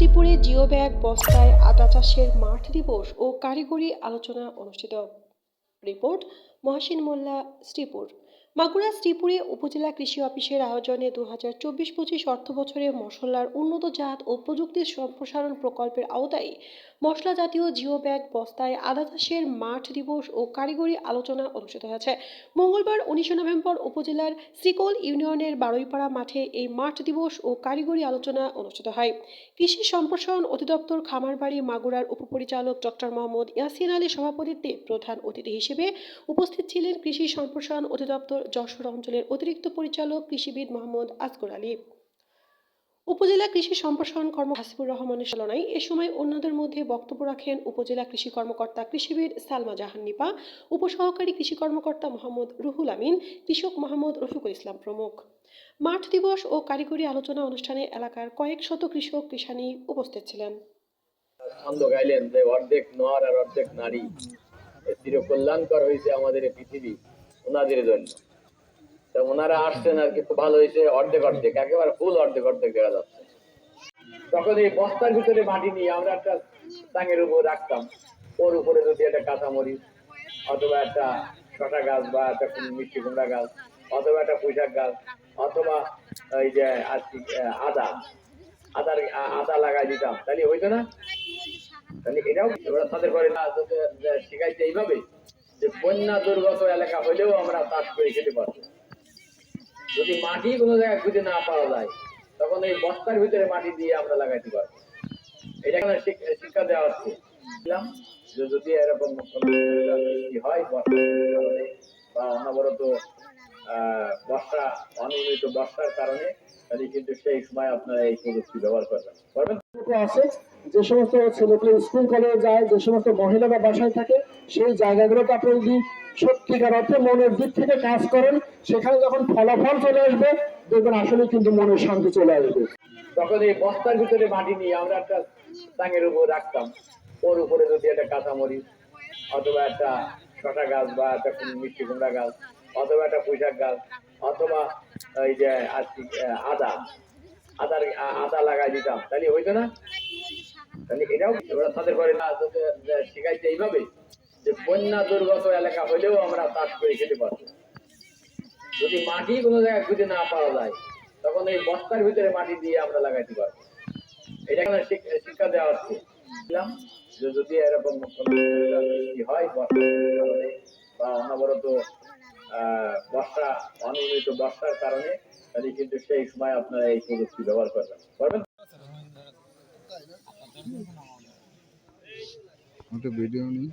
শ্রীপুরে geo bag, বস্তায় আদা চাষের মাঠ দিবস ও কারিগরি আলোচনা অনুষ্ঠিত। রিপোর্ট মহাসিন মোল্লা শ্রীপুর মাগুরা শ্রীপুরে উপজেলা কৃষি অফিসের আয়োজনে দু হাজার চব্বিশ পঁচিশ অর্থ বছরে মশলার উন্নত জাত ও প্রযুক্তির সম্প্রসারণ প্রকল্পের আওতায় মশলা জাতীয় জিও ব্যাগ বস্তায় আদা চাষের মাঠ দিবস ও কারিগরি আলোচনা অনুষ্ঠিত হয়েছে। মঙ্গলবার উনিশে নভেম্বর উপজেলার শ্রীকোল ইউনিয়নের বারুইপাড়া মাঠে এই মাঠ দিবস ও কারিগরি আলোচনা অনুষ্ঠিত হয়। কৃষি সম্প্রসারণ অধিদপ্তর খামারবাড়ি মাগুরার উপপরিচালক ডক্টর মোহাম্মদ ইয়াসিন আলী সভাপতিত্বে প্রধান অতিথি হিসেবে উপস্থিত ছিলেন কৃষি সম্প্রসারণ অধিদপ্তর যশোর অঞ্চলের অতিরিক্ত পরিচালক কৃষিবিদ মোহাম্মদ আসগর আলী। উপজেলা কৃষি সম্প্রসারণ কর্ম হাসিবুর রহমানের চালনায় এ সময় অন্যদের মধ্যে বক্তব্য রাখেন উপজেলা কৃষি কর্মকর্তা কৃষিবিদ সালমা জাহান নিপা, উপসহকারী কৃষি কর্মকর্তা মোহাম্মদ রুহুল আমিন, কৃষক মোহাম্মদ রফিকুল ইসলাম প্রমুখ। মাঠ দিবস ও কারিগরি আলোচনা অনুষ্ঠানে এলাকার কয়েক শত কৃষক কৃষানি উপস্থিত ছিলেন। ছন্দ গাইলেন যে অর্ধেক নর আর অর্ধেক নারী। এ কল্যাণকর হয়েছে আমাদের পৃথিবী ওনাদের জন্য। তা ওনারা আসছেন আর কি খুব ভালো হয়েছে অর্ধেক অর্ধেক একেবারে ফুল অর্ধেক অর্ধেক দেখা যাচ্ছে। তখন এই বস্তার ভিতরে মাটি নিয়ে আমরা একটা টাঙের উপর রাখতাম ওর উপরে যদি একটা কাঁচামরিচ অথবা একটা শশা গাছ বা একটা মিষ্টি কুমড়া গাছ অথবা একটা পুঁইশাক গাছ অথবা এই যে আর কি, আদা আদার আদা লাগাই দিতাম তাহলে হইতো না? তাহলে এটাও তাদের ঘরে না শিখাইছে এইভাবে যে বন্যা দুর্গত এলাকা হলেও আমরা চাষ করে খেতে পারব। যদি মাটি কোনো জায়গায় খুঁজে না পাওয়া যায়, তখন এই বস্তার ভিতরে মাটি দিয়ে আমরা লাগাইতে পারব। এটা এখানে শিক্ষা দেওয়া হচ্ছে। যে যদি এরকম হয় বা অনবরত বর্ষা অনিয়মিত বর্ষার কারণে তাহলে কিন্তু সেই সময় আপনারা এই প্রযুক্তি ব্যবহার করবেন। করবেন? আছে যে সমস্ত স্কুল কলেজে যায় যে সমস্ত মহিলারা বাসায় থাকে সেই জায়গাগুলোতে আপনি যদি সত্যিকার অর্থে মনের দিক থেকে কাজ করেন সেখানে যখন ফলাফল চলে আসবে দেখবেন আসলে কিন্তু মনের শান্তি চলে আসবে। তখন এই বস্তার ভিতরে মাটি নিয়ে আমরা একটা টাঙের উপর রাখতাম। ওর উপরে যদি একটা কাঁচামরিচ অথবা একটা শশা গাছ বা একটা মিষ্টি কুমড়া গাছ অথবা একটা পুঁইশাক গাছ অথবা এই যে আদা। আদার আদা লাগাই দিতাম। তাহলে হইতো না? তাহলে এটাও তাদের না শিখাইছে এইভাবে, যে বন্যা দুর্গত এলাকা আমরা চাষ করে খেতে পারব যদি মাটি কোনো জায়গায় খুঁজে না পাওয়া যায়, তখন এই বস্তার ভিতরে মাটি দিয়ে আমরা লাগাইতে পারব। এটা এখানে শিক্ষা দেওয়া হচ্ছে। যে যদি এরকম হয় বা অনবরত বর্ষা, অনিয়মিত বর্ষার কারণে তাহলে কিন্তু সেই সময় আপনারা এই প্রযুক্তি ব্যবহার করবেন। ভিডিও নেই।